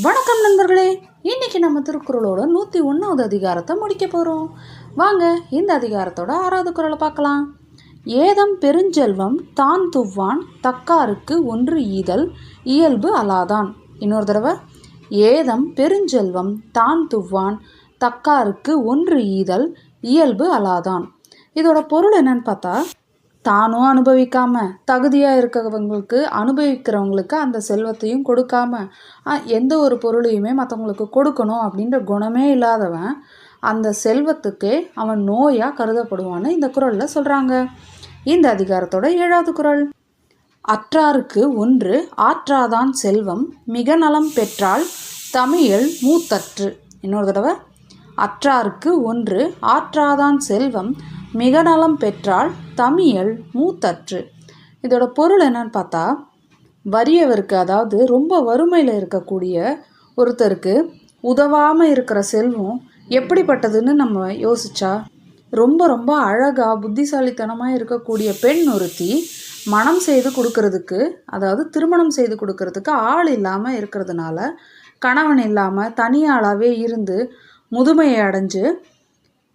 வணக்கம் நண்பர்களே இன்னைக்கு நம்ம திருக்குறளோட நூற்றி ஒன்றாவது அதிகாரத்தை முடிக்க போகிறோம் வாங்க இந்த அதிகாரத்தோட ஆறாவது குறளை பார்க்கலாம். ஏதம் பெருஞ்செல்வம் தான் துவ்வான் தக்காருக்கு ஒன்று ஈதல் இயல்பு அலாதான். இன்னொரு தடவை ஏதம் பெருஞ்செல்வம் தான் துவ்வான் தக்காருக்கு ஒன்று ஈதல் இயல்பு அலாதான். இதோட பொருள் என்னன்னு பார்த்தா தானும் அனுபவிக்காம தகுதியாக இருக்கிறவங்களுக்கு அனுபவிக்கிறவங்களுக்கு அந்த செல்வத்தையும் கொடுக்காம எந்த ஒரு பொருளையுமே மற்றவங்களுக்கு கொடுக்கணும் அப்படின்ற குணமே இல்லாதவன் அந்த செல்வத்துக்கே அவன் நோயாக கருதப்படுவான்னு இந்த குறளில் சொல்கிறாங்க இந்த அதிகாரத்தோட ஏழாவது குறள் அற்றாருக்கு ஒன்று ஆற்றாதான் செல்வம் மிக நலம் பெற்றால் தமிழ் மூத்தற்று. இன்னொரு தடவை. அற்றாருக்கு ஒன்று ஆற்றாதான் செல்வம் மிக நலம் பெற்றால் தமிழ் மூத்தற்று. இதோட பொருள் என்னன்னு பார்த்தா வறியவருக்கு அதாவது ரொம்ப வறுமையில் இருக்கக்கூடிய ஒருத்தருக்கு உதவாமல் இருக்கிற செல்வம் எப்படிப்பட்டதுன்னு நம்ம யோசிச்சா ரொம்ப ரொம்ப அழகாக புத்திசாலித்தனமாக இருக்கக்கூடிய பெண் ஒருத்தி மனம் செய்து கொடுக்கறதுக்கு அதாவது திருமணம் செய்து கொடுக்கறதுக்கு ஆள் இல்லாமல் இருக்கிறதுனால கணவன் இல்லாமல் தனியாளாகவே இருந்து முதுமையை அடைஞ்சு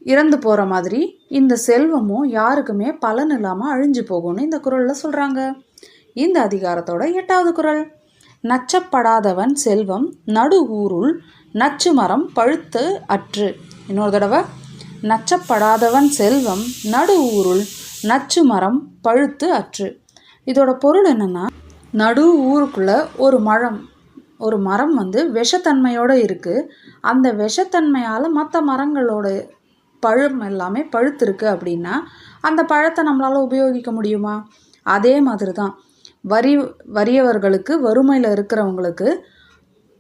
இறந்து போகிற மாதிரி இந்த செல்வமும் யாருக்குமே பலன் இல்லாமல் அழிஞ்சு போகும்னு இந்த குறளில் சொல்கிறாங்க இந்த அதிகாரத்தோட எட்டாவது குறள் நச்சப்படாதவன் செல்வம் நடு ஊருள் நச்சு மரம் பழுத்து அற்று. இன்னொரு தடவை. நச்சப்படாதவன் செல்வம் நடு ஊருள் நச்சு மரம் பழுத்து அற்று. இதோட பொருள் என்னென்னா நடு ஊருக்குள்ள ஒரு மரம் ஒரு மரம் வந்து விஷத்தன்மையோடு இருக்குது அந்த விஷத்தன்மையால் மற்ற மரங்களோட பழம் எல்லாமே பழுத்திருக்கு அப்படின்னா அந்த பழத்தை நம்மளால் உபயோகிக்க முடியுமா? அதே மாதிரி தான் வரி வறியவர்களுக்கு வறுமையில் இருக்கிறவங்களுக்கு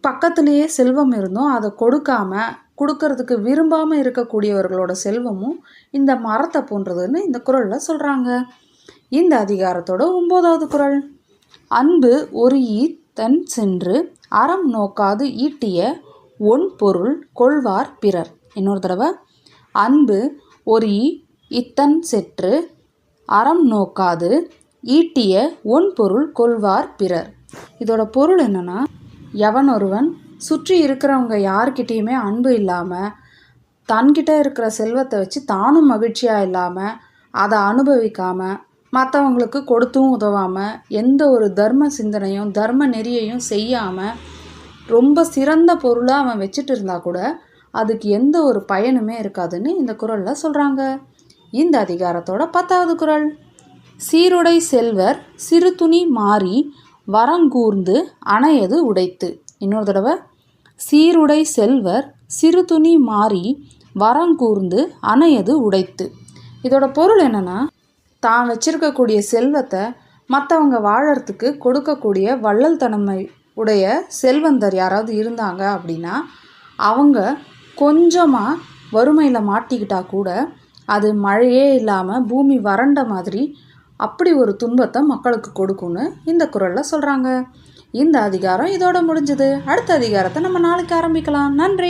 பக்கத்துலேயே செல்வம் இருந்தும் அதை கொடுக்காம கொடுக்கறதுக்கு விரும்பாமல் இருக்கக்கூடியவர்களோட செல்வமும் இந்த மரத்தை போன்றதுன்னு இந்த குறளில் சொல்கிறாங்க இந்த அதிகாரத்தோட ஒம்போதாவது குறள் அன்பு ஒரு ஈத்தன் சென்று அறம் நோக்காது ஈட்டிய ஒன் பொருள் கொள்வார் பிறர். இன்னொரு தடவை. அன்பு ஒரு இத்தன் செற்று அறம் நோக்காது ஈட்டிய ஒன் பொருள் கொள்வார் பிறர். இதோட பொருள் என்னன்னா எவன் ஒருவன் சுற்றி இருக்கிறவங்க யார்கிட்டேயுமே அன்பு இல்லாமல் தன்கிட்ட இருக்கிற செல்வத்தை வச்சு தானும் மகிழ்ச்சியாக இல்லாமல் அதை அனுபவிக்காமல் மற்றவங்களுக்கு கொடுத்தும் உதவாமல் எந்த ஒரு தர்ம சிந்தனையும் தர்ம நெறியையும் செய்யாமல் ரொம்ப சிறந்த பொருளாக அவன் வச்சுட்டு இருந்தால் கூட அதுக்கு எந்த ஒரு பயனுமே இருக்காதுன்னு இந்த குறளில் சொல்கிறாங்க இந்த அதிகாரத்தோட பத்தாவது குறள் சீருடை செல்வர் சிறு துணி மாறி வரங்கூர்ந்து அணையது உடைத்து. இன்னொரு தடவை. சீருடை செல்வர் சிறு துணி மாறி வரங்கூர்ந்து அணையது உடைத்து. இதோட பொருள் என்னன்னா தான் வச்சிருக்கக்கூடிய செல்வத்தை மற்றவங்க வாழறதுக்கு கொடுக்கக்கூடிய வள்ளல் தன்மை உடைய செல்வந்தர் யாராவது இருந்தாங்க அப்படின்னா அவங்க கொஞ்சமாக வறுமையில் மாட்டிக்கிட்டா கூட அது மழையே இல்லாமல் பூமி வறண்ட மாதிரி அப்படி ஒரு துன்பத்தை மக்களுக்கு கொடுக்கும்னு இந்த குறளில் சொல்கிறாங்க இந்த அதிகாரம் இதோட முடிஞ்சது. அடுத்த அதிகாரத்தை நம்ம நாளைக்கு ஆரம்பிக்கலாம். நன்றி.